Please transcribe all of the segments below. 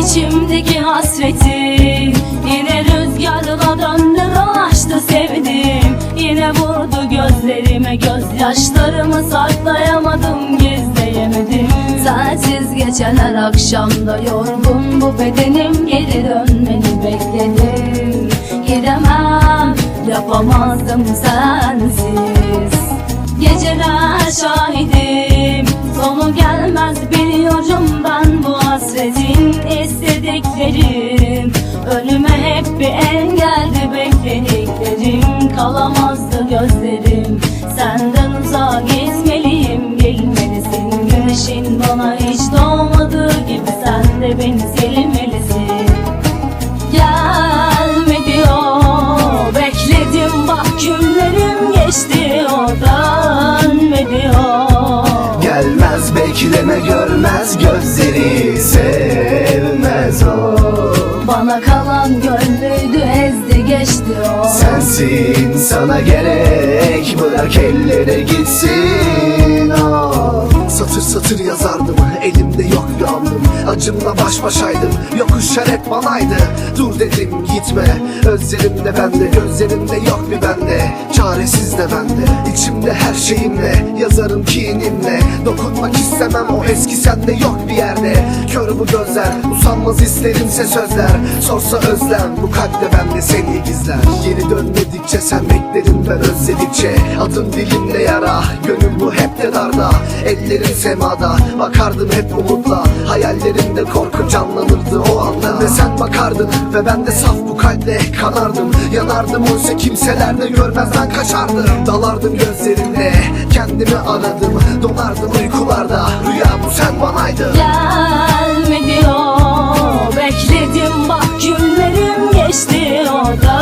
İçimdeki hasreti Yine rüzgarla döndü dolaştı sevdim. Yine vurdu gözlerime gözyaşlarımı saklayamadım gizleyemedim. Sensiz geçen her akşamda yorgun bu bedenim Geri dönmeni bekledim. Gidemem yapamazdım sensiz. Geceler şahidim sonu gelmez bir hasretin istediklerim Önüme hep bir engeldi. Beklediklerim Kalamazdı gözlerim. Senden uzağa gitmeliyim Gelmelisin güneşin bana hiç doğmadığı gibi Sen de beni silmelisin. Gelmedi o Bekledim bak günlerim geçti bekleme görmez gözleri sevmez o. Bana kalan gönlüydü ezdi geçti o. Sensin sana gerek bırak ellere gitsin o. Satır satır yazardım elimde yok bir Acımla baş başaydım yokuşlar hep banaydı Dur dedim gitme. Özlerimde bende Gözlerimde yok bir bende. Çaresiz de bende İçimde her şeyimle. Yazarım kinimle Dokunmak istemem o eski sende yok bir yerde. Kör bu gözler usanmaz isterimse sözler. Sorsa özlem bu kalpte bende seni gizler. Geri dönmedikçe sen beklerim ben özledikçe. Adım dilimde yara gönül bu hep de darda. Ellerim semada bakardım hep umutla. Hayallerimde korku canlanırdı o anda. Ve sen bakardın ve ben de saf bu kalple kanardım. Yanardım oysa kimseler de görmez ben kaçardım. Dalardım gözlerimle kendimi aradım. Donardım uykularda rüya bu sen banaydın Gelmedi o Bekledim bak günlerim geçti o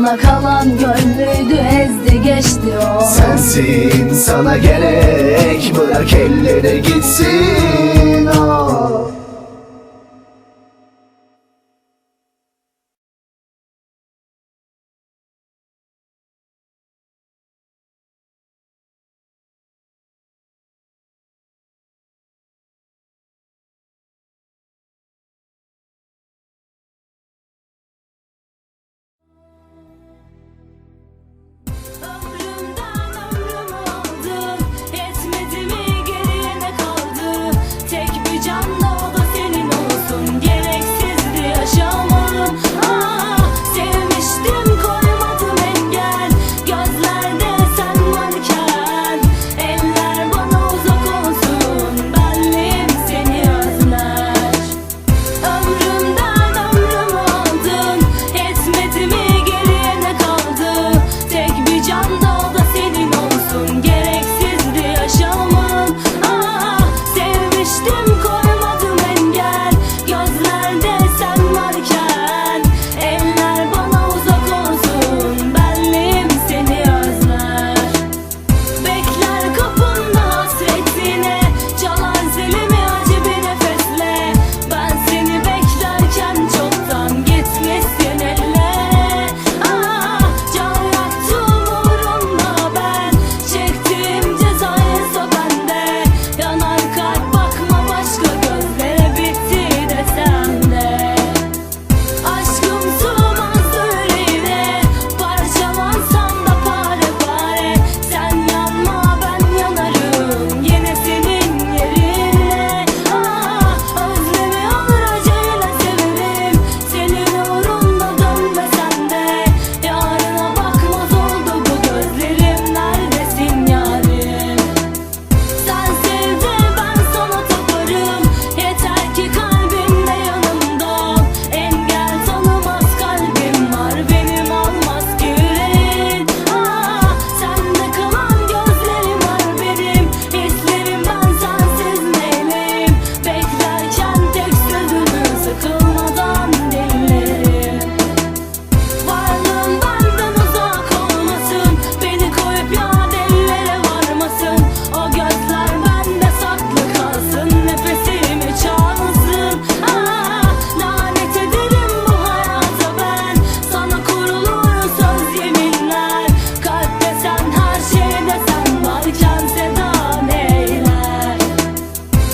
Bana kalan gönlüydü ezdi geçti o. Sensin sana gerek bırak ellere gitsin